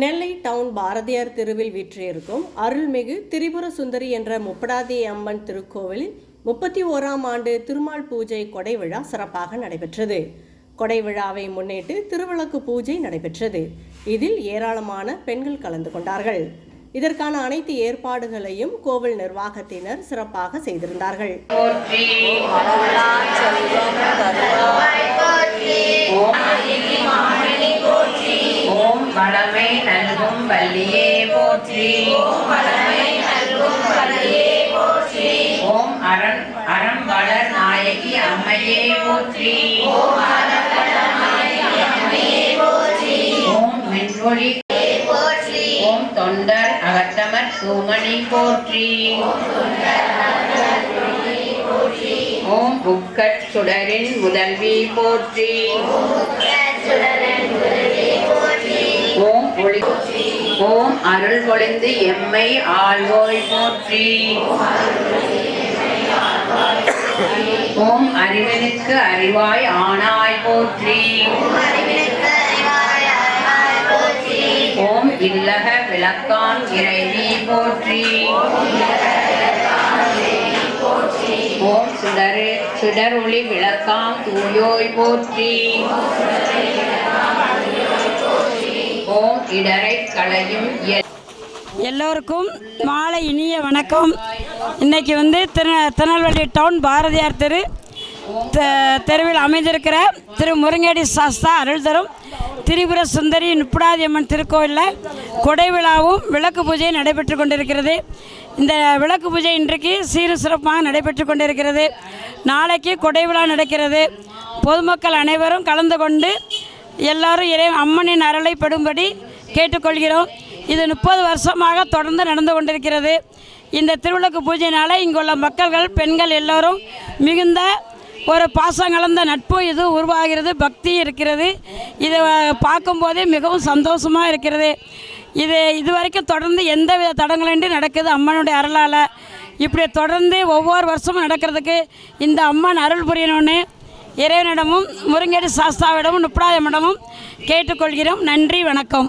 நெல்லை down Bharathiyar தெருவில் வீற்றிருக்கும் அருள்மிகு திரிபுர சுந்தரி என்ற முப்படாதி அம்மன் திருக்கோவிலில் முப்பத்தி ஓராம் ஆண்டு திருமால் பூஜை கொடை விழா சிறப்பாக நடைபெற்றது. கொடை விழாவை முன்னிட்டு திருவிளக்கு பூஜை நடைபெற்றது. இதில் ஏராளமான பெண்கள் கலந்து கொண்டார்கள். இதற்கான அனைத்து ஏற்பாடுகளையும் கோவில் நிர்வாகத்தினர் சிறப்பாக செய்திருந்தார்கள். போற்றி ஓம் வளமை நல்கும் வள்ளியே போற்றி. ஓம் அரண் அறம் வளர் நாயகி அம்மையே போற்றி. ஓம் மின்மொழி ஓம் தொண்டர் அகத்தமர் சூமணி போற்றி. ஓம் புக்கட் சுடரின் முதல்வி போற்றி ஓம் போற்றி. ஓம் அருள் பொழிந்து எம்மை ஆழ்வோய் போற்றி. ஓம் அறிவனுக்கு அறிவாய் ஆனாய் போற்றி. ஓம் இல்லக விளக்கான் இறைவி போற்றி. ஓம் சுடரு சுடரொளி விளக்காம் தூயோய் போற்றி. இடரை களையும் எல்லோருக்கும் மாலை இனிய வணக்கம். இன்னைக்கு வந்து திரு திருநெல்வேலி டவுன் பாரதியார் தெரு தெ- தெருவில் அமைந்திருக்கிற திரு முருங்கேடி சாஸ்தா அருள் தரும் திரிபுர சுந்தரி நுப்படாதி அம்மன் திருக்கோயிலில் கொடை விழாவும் விளக்கு பூஜையும் நடைபெற்று கொண்டிருக்கிறது. இந்த விளக்கு பூஜை இன்றைக்கு சீரு சிறப்பாக நடைபெற்று கொண்டிருக்கிறது. நாளைக்கு கொடை விழா நடக்கிறது. பொதுமக்கள் அனைவரும் கலந்து கொண்டு எல்லாரும் இறை அம்மனின் அருளை படும்படி கேட்டுக்கொள்கிறோம். இது முப்பது வருஷமாக தொடர்ந்து நடந்து கொண்டிருக்கிறது. இந்த திருவிளக்கு பூஜையினால் இங்குள்ள மக்கள்கள் பெண்கள் எல்லோரும் மிகுந்த ஒரு பாசம் கலந்த நட்பு இது உருவாகிறது பக்தி இருக்கிறது. இதை பார்க்கும்போதே மிகவும் சந்தோஷமாக இருக்கிறது. இது இது வரைக்கும் தொடர்ந்து எந்த வித தடங்களின்றி நடக்குது அம்மனுடைய அருளால். இப்படி தொடர்ந்து ஒவ்வொரு வருஷமும் நடக்கிறதுக்கு இந்த அம்மன் அருள் புரியணும்னு இறைவனிடமும் முருங்கேடி சாஸ்தாவிடமும் நுப்படாயமிடமும் கேட்டுக்கொள்கிறோம். நன்றி வணக்கம்.